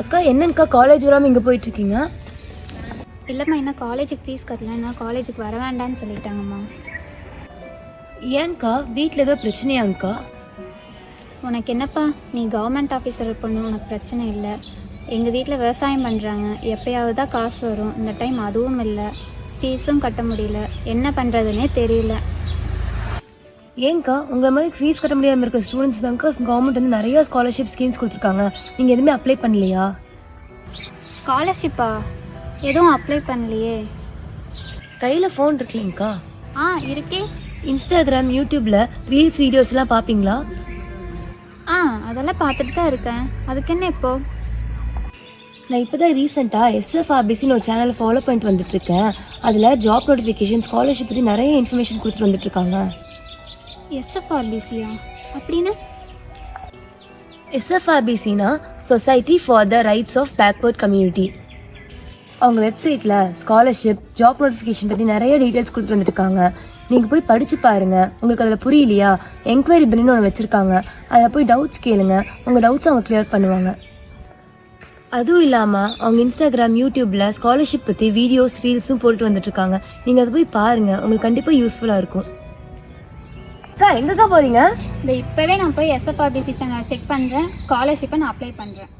அக்கா என்னங்கக்கா காலேஜ் வராமல் இங்கே போயிட்டுருக்கீங்க இல்லைம்மா இன்னும் காலேஜுக்கு ஃபீஸ் கட்டல இன்னும் காலேஜுக்கு வர வேண்டாம்னு சொல்லிட்டாங்கம்மா. ஏன்க்கா வீட்டில் ஏதோ பிரச்சனையாங்கக்கா உனக்கு என்னப்பா நீ கவர்மெண்ட் ஆஃபீஸர் பொண்ணு உனக்கு பிரச்சனை இல்லை. எங்கள் வீட்டில் விவசாயம் பண்ணுறாங்க எப்பயாவது தான் காசு வரும். இந்த டைம் அதுவும் இல்லை. ஃபீஸும் கட்ட முடியல. என்ன பண்ணுறதுனே தெரியல. ஏன்க்கா உங்களை மாதிரி ஃபீஸ் கட்ட முடியாமல் இருக்க ஸ்டூடெண்ட்ஸ் தான்க்கா கவர்மெண்ட் வந்து நிறைய ஸ்காலர்ஷிப் ஸ்கீம்ஸ் கொடுத்துருக்காங்க. நீங்கள் எதுவுமே அப்ளை பண்ணலையா? ஸ்காலர்ஷிப்பா எதுவும் அப்ளை பண்ணலையே. கையில் ஃபோன் இருக்குல்லங்கக்கா. ஆ இருக்கே. இன்ஸ்டாகிராம் யூடியூப்பில் ரீல்ஸ் வீடியோஸ்லாம் பார்ப்பீங்களா ஆ அதெல்லாம் பார்த்துட்டு தான் இருக்கேன். அதுக்கு என்ன இப்போ? நான் இப்போ தான் ரீசெண்டாக எஸ்எஃப் ஆபிசின்னு ஒரு சேனலை ஃபாலோ பண்ணிட்டு வந்துட்டுருக்கேன். அதில் ஜாப் நோட்டிஃபிகேஷன் ஸ்காலர்ஷிப் பற்றி நிறைய இன்ஃபர்மேஷன் கொடுத்துட்டு வந்துட்டுருக்காங்க. எஸ்எஃப்ஆர்பிசியா அப்படின்னு? எஸ்எஃப்ஆர்பிசினா society for the rights of backward community அவங்க வெப்சைட்டில் ஸ்காலர்ஷிப் ஜாப் நோட்டிஃபிகேஷன் பற்றி நிறைய டீட்டெயில்ஸ் கொடுத்து வந்துருக்காங்க. நீங்கள் போய் படித்து பாருங்க. உங்களுக்கு அதில் புரியலையா? என்கொயரி பின்னு ஒன்று வச்சுருக்காங்க. அதில் போய் டவுட்ஸ் கேளுங்க. உங்கள் டவுட்ஸ் அவங்க கிளியர் பண்ணுவாங்க. அதுவும் இல்லாமல் அவங்க இன்ஸ்டாகிராம் யூடியூப்பில் ஸ்காலர்ஷிப் பற்றி வீடியோஸ் ரீல்ஸும் போட்டு வந்துட்டுருக்காங்க. நீங்கள் அதை போய் பாருங்கள் உங்களுக்கு கண்டிப்பாக யூஸ்ஃபுல்லாக இருக்கும். அக்கா எங்கக்கா போகிறீங்க இந்த இப்போவே நான் போய் எஸ்எஃப்ஆர்பிசி சேனல் செக் பண்ணுறேன் ஸ்காலர்ஷிப்பை நான் அப்ளை பண்ணுறேன்